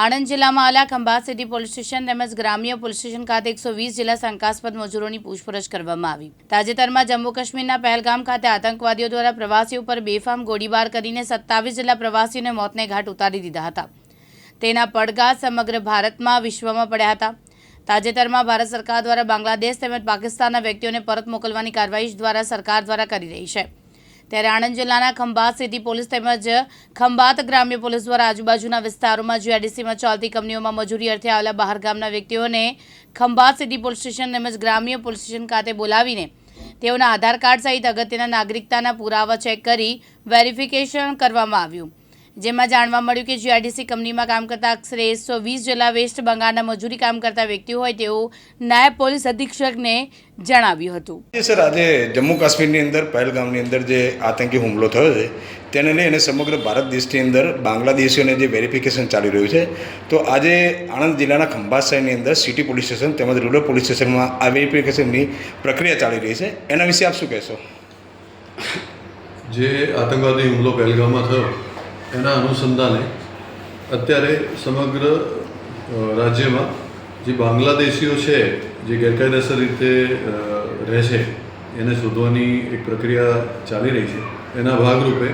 આણંદ જિલ્લામાં આવેલા Khambhat city police station તેમજ ગ્રામ્ય પોલીસ સ્ટેશન ખાતે એકસો વીસ જેટલા શંકાસ્પદ મજૂરોની પૂછપરછ કરવામાં આવી. તાજેતરમાં જમ્મુ કાશ્મીરના પહેલગામ ખાતે આતંકવાદીઓ દ્વારા પ્રવાસીઓ પર બેફામ ગોળીબાર કરીને સત્તાવીસ જેટલા પ્રવાસીઓને મોતને ઘાટ ઉતારી દીધા હતા. તેના પડઘા સમગ્ર ભારતમાં વિશ્વમાં પડ્યા હતા. તાજેતરમાં ભારત સરકાર દ્વારા બાંગ્લાદેશ તેમજ પાકિસ્તાનના વ્યક્તિઓને પરત મોકલવાની કાર્યવાહી દ્વારા સરકાર દ્વારા કરી રહી છે. ત્યારે આણંદ જિલ્લાના ખંભાત સિટી પોલીસ તેમજ ખંભાત ગ્રામ્ય પોલીસ દ્વારા આજુબાજુના વિસ્તારોમાં જીઆરડીસીમાં ચાલતી કંપનીઓમાં મજૂરી અર્થે આવેલા બહારગામના વ્યક્તિઓને ખંભાત સિટી પોલીસ સ્ટેશન તેમજ ગ્રામ્ય પોલીસ સ્ટેશન ખાતે બોલાવીને તેઓના આધાર કાર્ડ સહિત અગત્યના નાગરિકતાના પુરાવા ચેક કરી વેરિફિકેશન કરવામાં આવ્યું. જેમાં જાણવા મળ્યું કે જીઆઈડીસી કંપનીમાં કામ કરતા આશરે એકસો વીસ જેટલા વેસ્ટ બંગાળના મજૂરી કામ કરતા વ્યક્તિઓ હોય તેવું નાયબ પોલીસ અધિક્ષકને જણાવ્યું હતું. સર આજે જમ્મુ કાશ્મીરની અંદર પહેલગામની અંદર જે આતંકી હુમલો થયો છે તેને લઈને સમગ્ર ભારત દેશની અંદર બાંગ્લાદેશીઓને જે વેરિફિકેશન ચાલી રહ્યું છે તો આજે આણંદ જિલ્લાના ખંભાત શહેરની અંદર સિટી પોલીસ સ્ટેશન તેમજ રૂરલ પોલીસ સ્ટેશનમાં આ વેરિફિકેશનની પ્રક્રિયા ચાલી રહી છે. એના વિશે આપ શું કહેશો? જે આતંકવાદી હુમલો પહેલગામમાં થયો એના અનુસંધાને અત્યારે સમગ્ર રાજ્યમાં જે બાંગ્લાદેશીઓ છે, જે ગેરકાયદેસર રીતે રહે છે, એને શોધવાની એક પ્રક્રિયા ચાલી રહી છે. એના ભાગરૂપે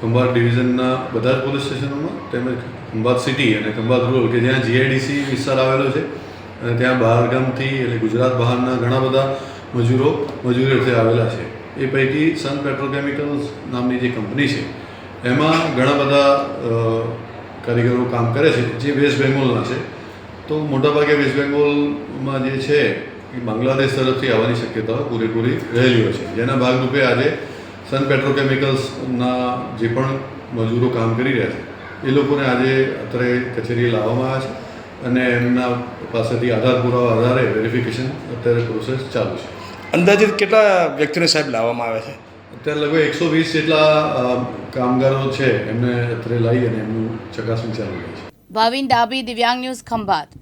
ખંભાત ડિવિઝનના બધા જ પોલીસ સ્ટેશનોમાં તેમજ ખંભાત સિટી અને ખંભાત રૂરલ, કે જ્યાં જીઆઈડીસી વિસ્તાર આવેલો છે, અને ત્યાં બહારગામથી એટલે ગુજરાત બહારના ઘણા બધા મજૂરો મજૂરી અર્થે આવેલા છે. એ પૈકી સન પેટ્રોકેમિકલ્સ નામની જે કંપની છે એમાં ઘણા બધા કારીગરો કામ કરે છે, જે વેસ્ટ બેંગોલના છે. તો મોટાભાગે વેસ્ટ બેંગોલમાં જે છે, એ બાંગ્લાદેશ તરફથી આવવાની શક્યતાઓ પૂરેપૂરી રહેલી હોય છે. જેના ભાગરૂપે આજે સન પેટ્રોકેમિકલ્સના જે પણ મજૂરો કામ કરી રહ્યા છે, એ લોકોને આજે અત્યારે કચેરીએ લાવવામાં આવ્યા છે અને એમના પાસેથી આધાર પુરાવા આધારે વેરિફિકેશન અત્યારે પ્રોસેસ ચાલુ છે. અંદાજિત કેટલા વ્યક્તિને સાહેબ લાવવામાં આવે છે? અત્યારે લગભગ એકસો વીસ જેટલા કામગારો છે એમને અત્યારે લઈ અને એમનું ચકાસણી ચાલુ રહી છે. ભાવિન ડાભી, દિવ્યાંગ ન્યૂઝ ખંભાત.